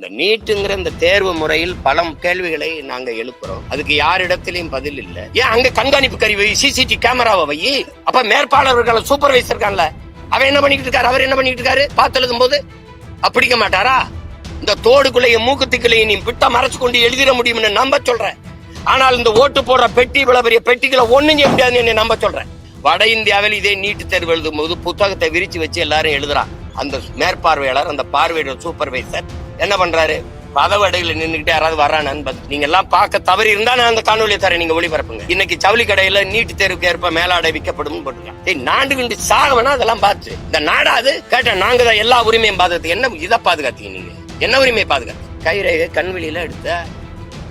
இந்த நீட்டுங்கிற இந்த தேர்வு முறையில் பல கேள்விகளை நாங்க எழுப்புறோம். அதுக்கு யாரிடத்திலையும் பதில் இல்ல. ஏன் அங்க கண்காணிப்பு கருவி சிசிடி கேமராவை வை? அப்ப மேற்பாளர்கள் சூப்பர்வைசர் இருக்கான்ல அவன் என்ன பண்ணிட்டு இருக்காரு? அவர் என்ன பண்ணிட்டு இருக்காரு? பார்த்து எழுதும் போது அப்படிக்க மாட்டாரா? இந்த தோடுக்குள்ளையும் மூக்குத்திக்குள்ளையும் நீ விட்ட மறைச்சு கொண்டு எழுதிட முடியும்னு நம்ப சொல்றேன். ஆனால் இந்த ஓட்டு போடுற பெட்டி இவ்வளவு பெரிய பெட்டிகளை ஒண்ணும் செய்ய முடியாதுன்னு என்ன நம்ப சொல்றேன். வட இந்தியாவில் இதே நீட்டு தேர்வு எழுதும் போது புத்தகத்தை விரிச்சு வச்சு எல்லாரும் எழுதுறான். அந்த மேற்பார்வையாளர் அந்த பார்வையாளர் சூப்பர்வைசர் என்ன பண்றாரு? பதவடையில நின்னுகிட்டு யாராவது வர்றானு பார்த்து நீங்க எல்லாம் பார்க்க தவறி இருந்தா நான் அந்த காணொலியை தரேன் நீங்க ஒளிபரப்புங்க. இன்னைக்கு ஜவுளி கடையில நீட்டு தேர்வுக்கு ஏற்ப மேலாடை விற்கப்படும் போட்டுருக்கான் டேய் நாண்டு கிண்டு சாகவனா அதெல்லாம் பார்த்து. இந்த நாடாது கேட்ட நாங்க தான் எல்லா உரிமையும் பாதுகாத்து என்ன இதை பாதுகாத்தீங்க நீங்க? என்ன உரிமையை பாதுகாத்து கைரேகை கண்வெளியில எடுத்த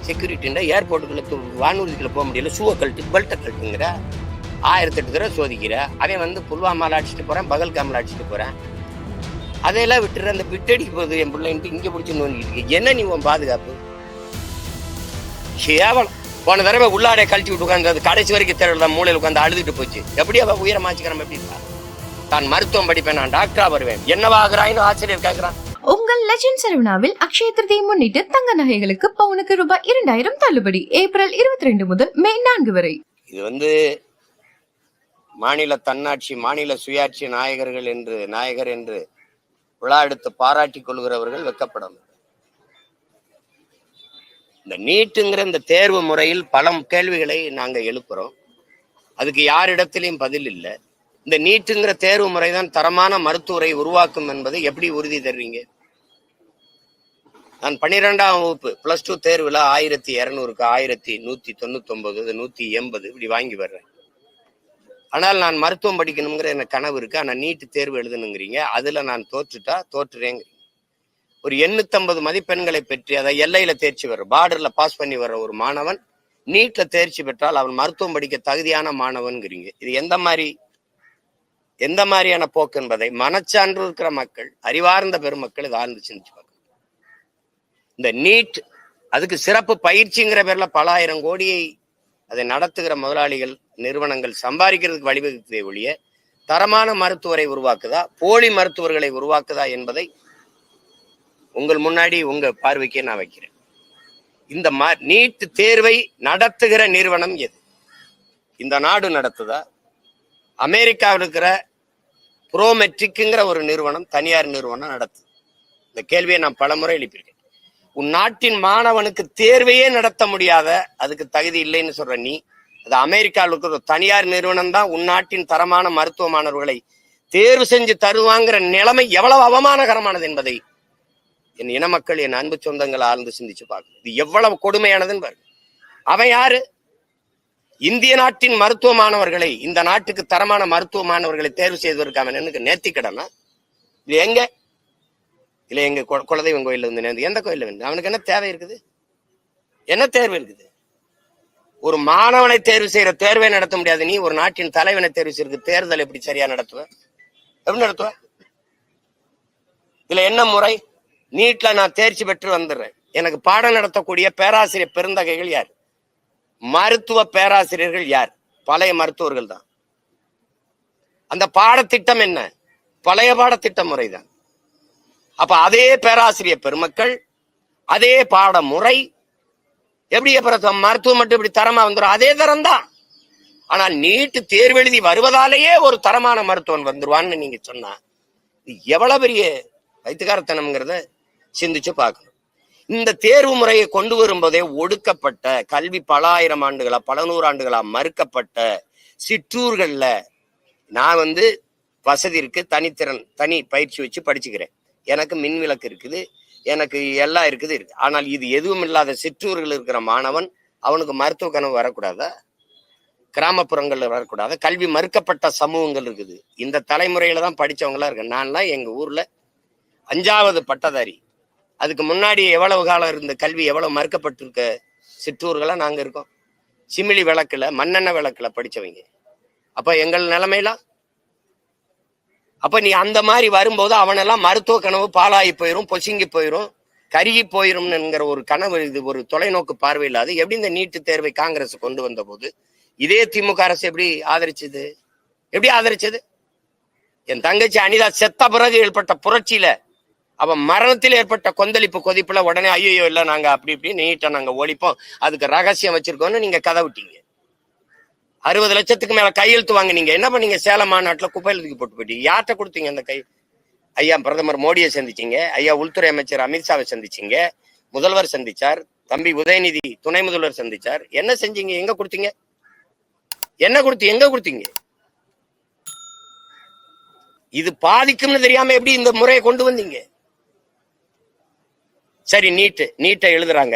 செக்யூரிட்டின்ற ஏர்போர்ட்டுகளுக்கு வானூர்திகளை போக முடியல. ஷூவை கழட்டு பெல்ட்டை கழட்டுங்கிற. ஆயிரத்தி எட்டு தடவை சோதிக்கிற. அவன் வந்து புல்வாமால அடிச்சுட்டு போறேன் பகல்காமில் அடிச்சுட்டு போறேன். அதையெல்லாம் விட்டுற அந்த பிட்டடிக்கு போகுது என் பிள்ளைன்ட்டு இங்க பிடிச்சி நோண்டிட்டு இருக்கு. என்ன நீ உன் பாதுகாப்பு? கேவலம் போன தடவை உள்ளாடை கழட்டி விட்டு உட்காந்து கடைசி வரைக்கும் தேவையில்ல மூலையில் உட்காந்து அழுதுட்டு போச்சு. எப்படி அவ உயரமாச்சுக்கிறோம் எப்படி இருக்கா? தான் மருத்துவம் படிப்பேன் நான் டாக்டரா வருவேன். என்னவாகிறாயின்னு ஆசிரியர் கேட்கிறான் உங்கள் லெஜண்ட் சரவணாவில் அக்ஷய திருதியை முன்னிட்டு தங்க நகைகளுக்கு பவுனுக்கு ரூபாய் இரண்டாயிரம் தள்ளுபடி ஏப்ரல் இருபத்தி ரெண்டு முதல் மே நான்கு வரை. இது வந்து மாநில தன்னாட்சி மாநில சுயாட்சி நாயகர்கள் என்று நாயகர் என்று விழா எடுத்து பாராட்டி கொள்கிறவர்கள் வெக்கப்படணும் இந்த நீட்டுங்கிற இந்த தேர்வு முறையில் பல கேள்விகளை நாங்க எழுப்புறோம். அதுக்கு யாரிடத்திலையும் பதில் இல்லை. இந்த நீட்டுங்கிற தேர்வு முறைதான் தரமான மருத்துவரை உருவாக்கும் என்பதை எப்படி உறுதி தருவீங்க? நான் பன்னிரெண்டாம் வகுப்பு பிளஸ் டூ தேர்வுல ஆயிரத்தி இருநூறுக்கு ஆயிரத்தி நூத்தி தொண்ணூத்தி ஒன்பது நூத்தி எண்பது இப்படி வாங்கி வர்றேன். ஆனால் நான் மருத்துவம் படிக்கணுங்கிற எனக்கு கனவு இருக்கு. ஆனால் நீட்டு தேர்வு எழுதணுங்கிறீங்க. அதுல நான் தோற்றுட்டா தோற்றுறேங்கிறீங்க. ஒரு எண்ணூத்தம்பது மதிப்பெண்களை பெற்று அதை எல்லையில தேர்ச்சி வர்ற பார்டர்ல பாஸ் பண்ணி வர்ற ஒரு மாணவன் நீட்ல தேர்ச்சி பெற்றால் அவன் மருத்துவம் படிக்க தகுதியான மாணவன்கிறீங்க. இது எந்த மாதிரி எந்த மாதிரியான போக்கு என்பதை மனச்சான்று இருக்கிற மக்கள் அறிவார்ந்த பெருமக்கள் இதை ஆழ்ந்து சிந்திச்சு பார்க்கணும். இந்த நீட் அதுக்கு சிறப்பு பயிற்சிங்கிற பேர்ல பல ஆயிரம் கோடியை அதை நடத்துகிற முதலாளிகள் நிறுவனங்கள் சம்பாதிக்கிறதுக்கு வழிவகுத்ததை ஒழிய தரமான மருத்துவரை உருவாக்குதா போலி மருத்துவர்களை உருவாக்குதா என்பதை உங்கள் முன்னாடி உங்க பார்வைக்கே நான் வைக்கிறேன். இந்த ம நீட் தேர்வை நடத்துகிற நிறுவனம் எது? இந்த நாடு நடத்துதா? அமெரிக்காவில் இருக்கிற புரோமெட்ரிக்குங்கிற ஒரு நிறுவனம் தனியார் நிறுவனம் நடத்துது. இந்த கேள்வியை நான் பலமுறை எழுப்பியிருக்கேன். உன் நாட்டின் மாணவனுக்கு தேர்வையே நடத்த முடியாத அதுக்கு தகுதி இல்லைன்னு சொல்ற நீ அது அமெரிக்காவில் இருக்கிற தனியார் நிறுவனம் தான் உன் நாட்டின் தரமான மருத்துவ மாணவர்களை தேர்வு செஞ்சு தருவாங்கிற நிலைமை எவ்வளவு அவமானகரமானது என்பதை என் இன மக்கள் என் அன்பு சொந்தங்கள் ஆழ்ந்து சிந்திச்சு பார்க்கணும். இது எவ்வளவு கொடுமையானதுன்னு பாருங்க. அவன் யாரு? இந்திய நாட்டின் மருத்துவ மாணவர்களை இந்த நாட்டுக்கு தரமான மருத்துவ மாணவர்களை தேர்வு செய்வதற்கு அவன் எனக்கு கடமை? இது எங்க? இல்லை எங்க குலதெய்வம் கோயில்ல வந்து நேர்ந்து எந்த கோயில்ல வந்து? அவனுக்கு என்ன தேவை இருக்குது? என்ன தேர்வு இருக்குது? ஒரு மாணவனை தேர்வு செய்யற தேர்வை நடத்த முடியாது. நீ ஒரு நாட்டின் தலைவனை தேர்வு செய்யறது தேர்தல் எப்படி சரியா நடத்துவ? எப்படி நடத்துவ? இதுல என்ன முறை? நீட்ல நான் தேர்ச்சி பெற்று வந்துடுறேன். எனக்கு பாடம் நடத்தக்கூடிய பேராசிரியர் பெருந்தகைகள் யார்? மருத்துவ பேராசிரியர்கள் யார்? பழைய மருத்துவர்கள் தான். அந்த பாடத்திட்டம் என்ன? பழைய பாடத்திட்ட முறைதான். அப்ப அதே பேராசிரியர் பெருமக்கள் அதே பாட முறை எப்படி அப்புறம் மருத்துவம் மட்டும் இப்படி தரமா வந்துடும் அதே தரம் தான் ஆனால் நீட்டு தேர்வு எழுதி வருவதாலேயே ஒரு தரமான மருத்துவன் வந்துருவான்னு நீங்க சொன்னா இது எவ்வளவு பெரிய வைத்தியகாரத்தனம்ங்கிறத சிந்திச்சு பார்க்கணும். இந்த தேர்வு முறையை கொண்டு வரும்போதே ஒடுக்கப்பட்ட கல்வி பல ஆயிரம் ஆண்டுகளா பல நூறாண்டுகளா மறுக்கப்பட்ட சிற்றூர்கள்ல நான் வந்து வசதி இருக்கு தனித்திறன் தனி பயிற்சி வச்சு படிச்சுக்கிறேன். எனக்கு மின் விளக்கு இருக்குது எனக்கு எல்லாம் இருக்குது இருக்கு. ஆனால் இது எதுவும் இல்லாத சிற்றூர்கள் இருக்கிற மாணவன் அவனுக்கு மருத்துவ கனவு வரக்கூடாதா? கிராமப்புறங்கள்ல வரக்கூடாது? கல்வி மறுக்கப்பட்ட சமூகங்கள் இருக்குது. இந்த தலைமுறையில தான் படித்தவங்களா இருக்கு. நான்லாம் எங்க ஊர்ல அஞ்சாவது பட்டதாரி. அதுக்கு முன்னாடி எவ்வளவு காலம் இருந்த கல்வி எவ்வளவு மறுக்கப்பட்டிருக்க சிற்றூர்களா நாங்க இருக்கோம். சிமிலி விளக்குல மண்ணெண்ணெய் விளக்குல படித்தவங்க அப்ப எங்கள் நிலைமையெல்லாம் அப்ப நீ அந்த மாதிரி வரும்போது அவனெல்லாம் மருத்துவ கனவு பாலாகி போயிரும் பொசுங்கி போயிரும் கருகி போயிரும்ங்கிற ஒரு கனவு இது ஒரு தொலைநோக்கு பார்வை இல்லாது எப்படி இந்த நீட்டு தேர்வை காங்கிரஸ் கொண்டு வந்த போது இதே திமுக அரசு எப்படி ஆதரிச்சது? எப்படி ஆதரிச்சது? என் தங்கச்சி அனிதா செத்த பிறகு ஏற்பட்ட புரட்சியில அவன் மரணத்தில் ஏற்பட்ட கொந்தளிப்பு கொதிப்புல உடனே ஐயோ இல்ல நாங்க அப்படி இப்படி நீட்டை நாங்க ஒழிப்போம் அதுக்கு ரகசியம் வச்சிருக்கோம்னு நீங்க கதை விட்டீங்க அறுபது லட்சத்துக்கு மேல கையெழுத்து வாங்கினீங்க. என்ன பண்ணீங்க? சேலம் மாநாட்டில் குப்பையில தூக்கி போட்டு போயிட்டீங்க. யார்கிட்ட கொடுத்தீங்க அந்த கை? ஐயா பிரதமர் மோடியை சந்திச்சீங்க. ஐயா உள்துறை அமைச்சர் அமித்ஷாவை சந்திச்சீங்க. முதல்வர் சந்திச்சார். தம்பி உதயநிதி துணை முதல்வர் சந்திச்சார். என்ன செஞ்சீங்க? எங்க கொடுத்தீங்க? என்ன கொடுத்து எங்க கொடுத்தீங்க? இது பாதிக்கும்னு தெரியாம எப்படி இந்த முறையை கொண்டு வந்தீங்க? சரி நீட்டு. நீட்டை எழுதுறாங்க.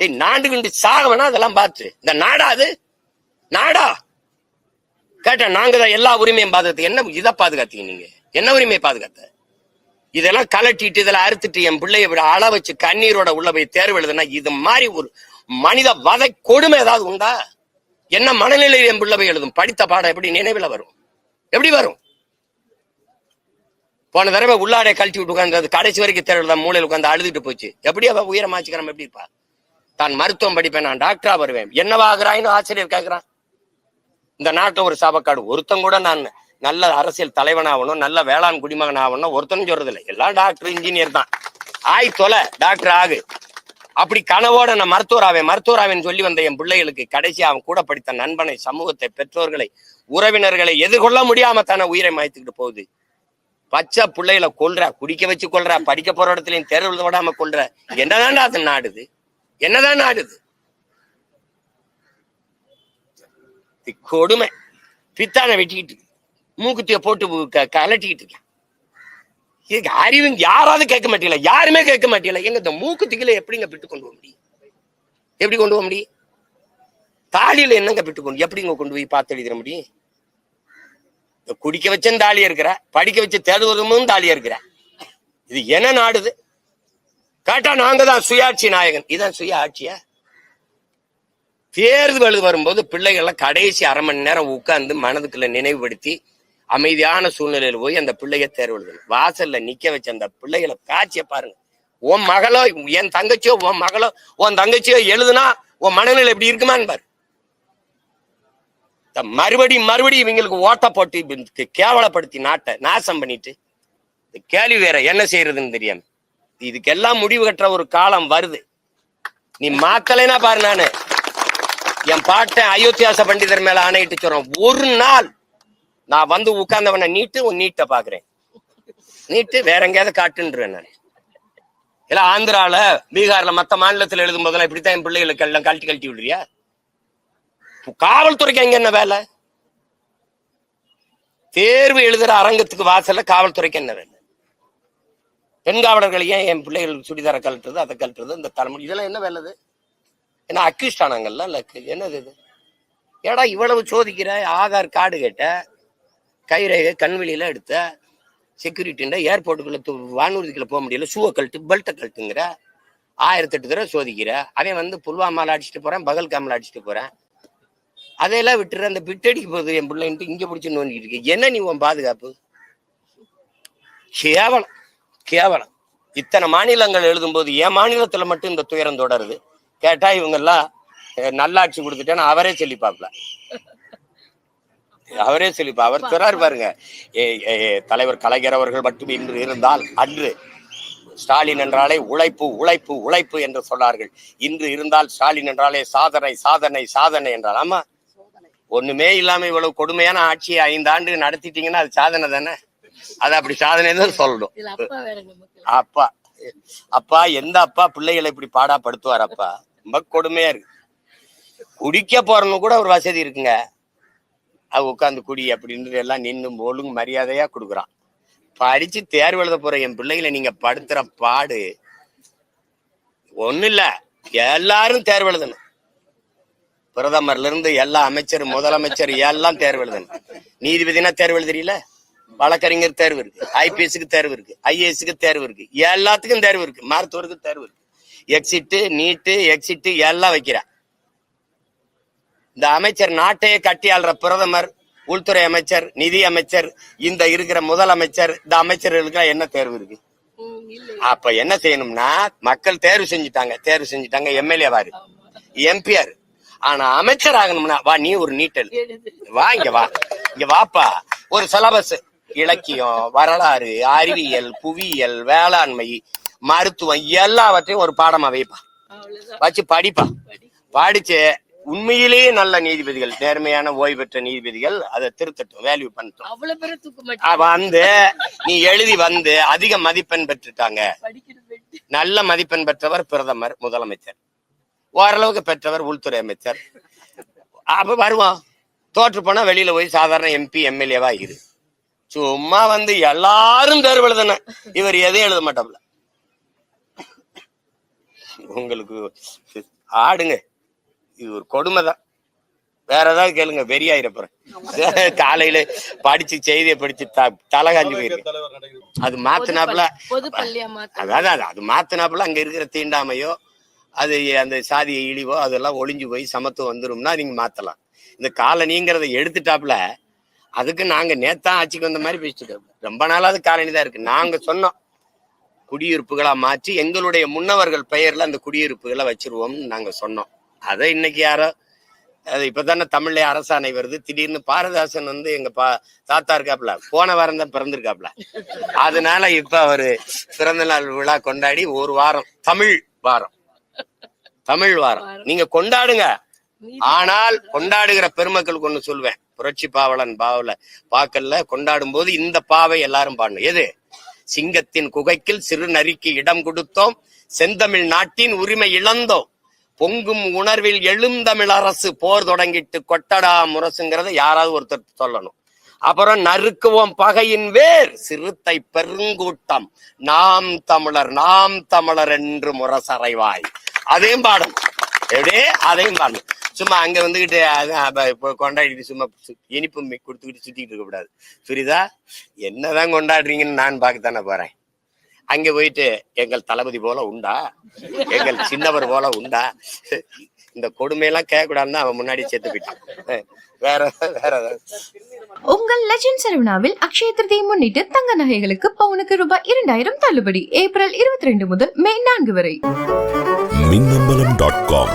டேய், நாண்டு சாக வேணா அதெல்லாம் பார்த்து. இந்த நாடா அது? நாடா? கேட்டேன் நாங்க தான் எல்லா உரிமையும் பாதுகாத்து என்ன இதை பாதுகாத்தீங்க நீங்க? என்ன உரிமையை பாதுகாத்த? இதெல்லாம் கலட்டிட்டு இதெல்லாம் அறுத்துட்டு என் பிள்ளைய விட அள வச்சு கண்ணீரோட உள்ள போய் தேர்வு எழுதுனா இது மாதிரி ஒரு மனித வதை கொடுமை ஏதாவது உண்டா? என்ன மனநிலையில் என் பிள்ளை போய் எழுதும்? படித்த பாடம் எப்படி நினைவுல வரும்? எப்படி வரும்? போன தடவை உள்ளாடை கழட்டி விட்டு உட்காந்து அது கடைசி வரைக்கும் தேர்வு தான் மூலையில் உட்காந்து அழுதுட்டு போச்சு. எப்படி அவ உயரமாச்சுக்கிறோம் எப்படி இருப்பா? தான் மருத்துவம் படிப்பேன் நான் டாக்டரா வருவேன். என்னவாகிறாயின்னு ஆசிரியர் கேட்கிறான் இந்த நாட்டுல ஒரு சாபக்காடு. ஒருத்தன் கூட நான் நல்ல அரசியல் தலைவன் ஆகணும் நல்ல வேளாண் குடிமகன் ஆகணும் ஒருத்தனும் சொல்றது இல்லை எல்லாம் டாக்டர் இன்ஜினியர் தான். ஆய் தொலை டாக்டர் ஆகு. அப்படி கனவோட நான் மருத்துவராவே மருத்துவராவேன்னு சொல்லி வந்த என் பிள்ளைகளுக்கு கடைசி அவன் கூட படித்த நண்பனை சமூகத்தை பெற்றோர்களை உறவினர்களை எதிர்கொள்ள முடியாம தானே உயிரை மாய்த்துக்கிட்டு போகுது. பச்சை பிள்ளைகளை கொள்ற குடிக்க வச்சு கொள்ற படிக்க போற இடத்துலயும் தேர்வு விடாம கொள்ற என்னதான்டா அது நாடுது? என்னதான் நாடுது கொடுமை. பித்தான வெட்டிக்கிட்டு மூக்குத்திய போட்டு க- கலட்டிக்கிட்டு இருக்கேன் இதுக்கு அறிவு யாராவது கேட்க மாட்டீங்களா? யாருமே கேட்க மாட்டீங்களா? எங்க இந்த மூக்குத்திகளை எப்படிங்க பிட்டு கொண்டு போக முடியும்? எப்படி கொண்டு போக முடியும்? தாலியில என்னங்க பிட்டு கொண்டு எப்படிங்க கொண்டு போய் பார்த்து எழுதிட முடியும்? குடிக்க வச்சும் தாலியா இருக்கிற படிக்க வச்சு தேடுவதும் தாலியா இருக்கிற. இது என்ன நாடுது? கேட்டா நாங்க தான் சுயாட்சி நாயகன். இதான் சுய ஆட்சியா தேர்தல் வரும்போது பிள்ளைகள்லாம் கடைசி அரை மணி நேரம் உட்கார்ந்து மனதுக்குள்ள நினைவுபடுத்தி அமைதியான சூழ்நிலையில போய் அந்த பிள்ளைய தேர்வு எழுதணும் வாசல்ல நிக்க வச்ச அந்த பிள்ளைகளை காட்சிய பாருங்க. உன் மகளோ என் தங்கச்சியோ உன் மகளோ உன் தங்கச்சியோ எழுதுனா உன் மனநிலை எப்படி இருக்குமான்னு பாரு. மறுபடியும் மறுபடியும் இவங்களுக்கு ஓட்ட போட்டு கேவலப்படுத்தி நாட்டை நாசம் பண்ணிட்டு கேள்வி வேற என்ன செய்யறதுன்னு தெரியாம. இதுக்கெல்லாம் முடிவு கட்டுற ஒரு காலம் வருது. நீ மாத்தலைன்னா பாரு நானு. என் பாட்டை அயோத்தியாச பண்டிதர் மேல ஆணையிட்டு சொல்றேன். ஒரு நாள் நான் வந்து உட்கார்ந்தவன நீட்டு உன் நீட்டை பாக்குறேன் நீட்டு வேற எங்கேயாவது காட்டுன்றேன் நான். இல்ல ஆந்திரால பீகார்ல மத்த மாநிலத்துல எழுதும் போதெல்லாம் இப்படித்தான் என் பிள்ளைகளுக்கு எல்லாம் கழட்டி கழட்டி விடுறியா காவல்துறைக்கு அங்க என்ன வேலை? தேர்வு எழுதுற அரங்கத்துக்கு வாசல்ல காவல்துறைக்கு என்ன வேலை? பெண் காவலர்கள் ஏன் என் பிள்ளைகள் சுடிதாரை கழட்டுறது அதை கழட்டுறது இந்த தலைமுறை இதெல்லாம் என்ன வேலை ஏன்னா அக்யூஸ்ட் ஆனாங்கல்ல என்னது இது? ஏடா இவ்வளவு சோதிக்கிற ஆதார் கார்டு கேட்ட கைரேகை கண்வெளியில எடுத்த செக்யூரிட்டின்ற ஏர்போர்ட்டுக்குள்ள வானூர்திக்குள்ள போக முடியல ஷூவை கழட்டு பெல்ட்டை கழட்டுங்கிற ஆயிரத்தெட்டு தடவை சோதிக்கிற அவன் வந்து புல்வாமாவில் அடிச்சுட்டு போகிறேன் பகல்காமில் அடிச்சுட்டு போகிறேன் அதையெல்லாம் விட்டுற அந்த பிட்டடிக்கு போகுது என் பிள்ளைன்ட்டு இங்கே பிடிச்சி நோண்டிட்டு இருக்கு. என்ன நீ உன் பாதுகாப்பு? கேவலம். கேவலம். இத்தனை மாநிலங்கள் எழுதும்போது என் மாநிலத்துல மட்டும் இந்த துயரம் தொடருது. கேட்டா இவங்க எல்லாம் அஹ், நல்லாட்சி கொடுத்துட்டேன்னு அவரே சொல்லி பார்ப்பல அவரே சொல்லிப்பா அவர் சொல்றாரு பாருங்க. தலைவர் கலைஞர் அவர்கள் மட்டும் இன்று இருந்தால் அன்று ஸ்டாலின் என்றாலே உழைப்பு உழைப்பு உழைப்பு என்று சொன்னார்கள். இன்று இருந்தால் ஸ்டாலின் என்றாலே சாதனை சாதனை சாதனை என்றால் ஆமா. ஒண்ணுமே இல்லாம இவ்வளவு கொடுமையான ஆட்சியை ஐந்து ஆண்டு நடத்திட்டீங்கன்னா அது சாதனை தானே? அது அப்படி சாதனை தான் சொல்லணும். அப்பா அப்பா எந்த அப்பா பிள்ளைகளை இப்படி பாடா படுத்துவார் அப்பா? ரொம்ப கொடுமையா இருக்கு. குடிக்க போறன்னு கூட ஒரு வசதி இருக்குங்க. அது உட்காந்து குடி அப்படின்னு எல்லாம் நின்று ஒழுங்கு மரியாதையா கொடுக்குறான். படிச்சு தேர்வு எழுத போற என் பிள்ளைகளை நீங்க படுத்துற பாடு. ஒண்ணு இல்ல எல்லாரும் தேர்வு எழுதணும். பிரதமர்ல இருந்து எல்லா அமைச்சர் முதலமைச்சர் எல்லாம் தேர்வு எழுதணும். நீதிபதினா தேர்வு எழுதுறீல வழக்கறிஞர் தேர்வு இருக்கு ஐபிஎஸ்க்கு தேர்வு இருக்கு ஐஏஎஸ்க்கு தேர்வு இருக்கு எல்லாத்துக்கும் தேர்வு இருக்கு மருத்துவருக்கு தேர்வு இருக்கு. எக்ஸிட்டு நீட்டு எக்ஸிட்டு எல்லாம் வைக்கிறா. இந்த அமைச்சர் நாட்டையே கட்டி ஆள்ற பிரதமர் உள்துறை அமைச்சர் நிதி அமைச்சர் இந்த இருக்கிற முதலமைச்சர் இந்த அமைச்சர்களுக்கு என்ன தேர்வு இருக்கு? அப்ப என்ன செய்யணும்னா மக்கள் தேர்வு செஞ்சுட்டாங்க தேர்வு செஞ்சுட்டாங்க எம்எல்ஏ வாரு எம்பிஆர் ஆனா அமைச்சர் ஆகணும்னா வா நீ ஒரு நீட்டல். வா இங்க வா இங்க வாப்பா ஒரு சிலபஸ் இலக்கியம் வரலாறு அறிவியல் புவியியல் வேளாண்மை மருத்துவம் எல்லாவற்றையும் ஒரு பாடமா வைப்பா. அவ்வளவுதான். வச்சு படிப்பா. படி படிச்சு உண்மையிலேயே நல்ல நீதிபதிகள் நேர்மையான ஓய்வு பெற்ற நீதிபதிகள் அதை திருத்தட்டும் வேல்யூ பண்ணட்டும். வந்து நீ எழுதி வந்து அதிக மதிப்பெண் பெற்றுட்டாங்க. நல்ல மதிப்பெண் பெற்றவர் பிரதமர் முதலமைச்சர். ஓரளவுக்கு பெற்றவர் உள்துறை அமைச்சர். அப்ப வருவான் தோற்று போனா வெளியில போய் சாதாரண எம்பி எம்எல்ஏவா இரு. சும்மா வந்து எல்லாரும் தேர்வு எழுதன இவர் எதையும் எழுத மாட்டாப்ல உங்களுக்கு ஆடுங்க. இது ஒரு கொடுமைதான். வேற ஏதாவது கேளுங்க வெறியாயிர போறேன். காலையில படிச்சு செய்தியை படிச்சு த- தலை காஞ்சு போயிருக்கு அது மாத்தினாப்புல அதாவது அது அது மாத்தினாப்புல அங்க இருக்கிற தீண்டாமையோ அது அந்த சாதிய இழிவோ அதெல்லாம் ஒளிஞ்சு போய் சமத்துவம் வந்துரும்னா நீங்க மாத்தலாம். இந்த காலனிங்கிறத எடுத்துட்டாப்புல அதுக்கு நாங்க நேத்தான் ஆட்சிக்கு வந்த மாதிரி பேசிட்டு. ரொம்ப நாளாவது காலனி தான் இருக்கு. நாங்க சொன்னோம். குடியிருப்புகளா மாற்றி எங்களுடைய முன்னவர்கள் பெயர்ல அந்த குடியிருப்புகளை வச்சிருவோம்னு நாங்க சொன்னோம். அதை இன்னைக்கு யாரோ அது இப்பதானே தமிழ்ல அரசாணை வருது. திடீர்னு பாரதாசன் வந்து எங்க பா தாத்தா இருக்காப்புல போன வாரம் தான் பிறந்திருக்காப்புல அதனால இப்ப அவரு பிறந்த நாள் விழா கொண்டாடி ஒரு வாரம் தமிழ் வாரம். தமிழ் வாரம். நீங்க கொண்டாடுங்க. ஆனால் கொண்டாடுகிற பெருமக்களுக்கு ஒண்ணு சொல்வேன். புரட்சி பாவலன் பாவல பாக்கல்ல கொண்டாடும் போது இந்த பாவை எல்லாரும் பாடணும். எது? சிங்கத்தின் குகைக்கில் சிறு நரிக்கு இடம் கொடுத்தோம். செந்தமிழ் நாட்டின் உரிமை இழந்தோம். பொங்கும் உணர்வில் எழுந்தமிழ் அரசு போர் தொடங்கிட்டு கொட்டடா முரசுங்கிறத யாராவது ஒருத்தர் சொல்லணும். அப்புறம் நறுக்குவோம் பகையின் வேர் சிறுத்தை பெருங்கூட்டம். நாம் தமிழர் நாம் தமிழர் என்று முரசறைவாய். அதையும் பாடணும். எப்படியே அதையும் பாடணும். சும்மா அங்க வந்துகிட்டு அதான் அப்ப இப்போ கொண்டாடிட்டு சும்மா இனிப்பு கொடுத்துக்கிட்டு சுத்திட்டு இருக்க கூடாது. புரியுதா? என்னதான் கொண்டாடுறீங்கன்னு நான் பார்க்கத்தானே போறேன். அங்க போயிட்டு எங்கள் தளபதி போல உண்டா? எங்கள் சின்னவர் போல உண்டா? இந்த கொடுமையெல்லாம் கேட்கக்கூடாதுன்னு அவன் முன்னாடி சேர்த்து போயிட்டான். வேற வேற ஏதாவது. உங்கள் லெஜண்ட் சரவணாவில் அக்ஷய திருதியை முன்னிட்டு தங்க நகைகளுக்கு பவுனுக்கு ரூபாய் இரண்டாயிரம் தள்ளுபடி ஏப்ரல் இருபத்தி ரெண்டு முதல் மே நான்கு வரை. Minnambalam dot com